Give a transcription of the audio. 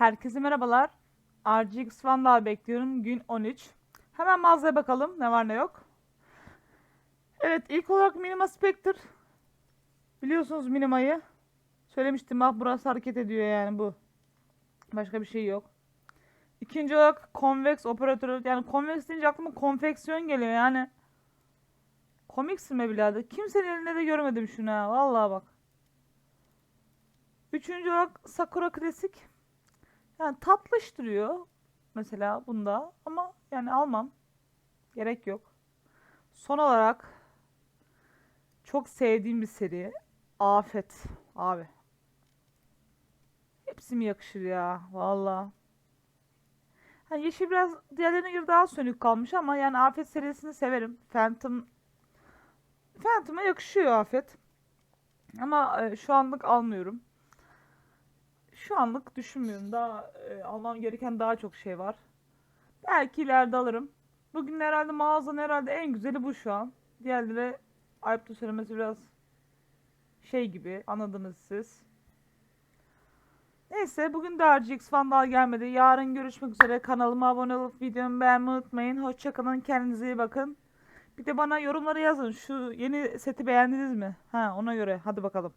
Herkese merhabalar. RGX Vandal bekliyorum. Gün 13. Hemen mağazaya bakalım ne var ne yok. Evet ilk olarak Minima Spectre. Biliyorsunuz Minima'yı. Söylemiştim bak burası hareket ediyor yani bu. Başka bir şey yok. İkinci olarak Convex operatörü. Yani Convex deyince aklıma konfeksiyon geliyor yani. Komiksin be birader. Kimsenin elinde de görmedim şunu ha. Vallahi bak. Üçüncü olarak Sakura Klasik. Yani tatlış duruyor. Mesela bunda. Ama yani almam. Gerek yok. Son olarak çok sevdiğim bir seri. Afet. Abi. Hepsi mi yakışır ya? Valla. Hani yeşil biraz diğerlerine göre daha sönük kalmış ama yani Afet serisini severim. Phantom Phantom'a yakışıyor Afet. Ama e, şu anlık almıyorum. Şu anlık düşünmüyorum. Daha e, almam gereken daha çok şey var. Belki ileride alırım. Bugün herhalde mağazanın herhalde en güzeli bu şu an. Diğerleri ayıptır söylemesi biraz şey gibi anladınız siz. Neyse bugün de RGX Vandal gelmedi. Yarın görüşmek üzere. Kanalıma abone olup videomu beğenmeyi unutmayın. Hoşçakalın. Kendinize iyi bakın. Bir de bana yorumları yazın. Şu yeni seti beğendiniz mi? Ha ona göre. Hadi bakalım.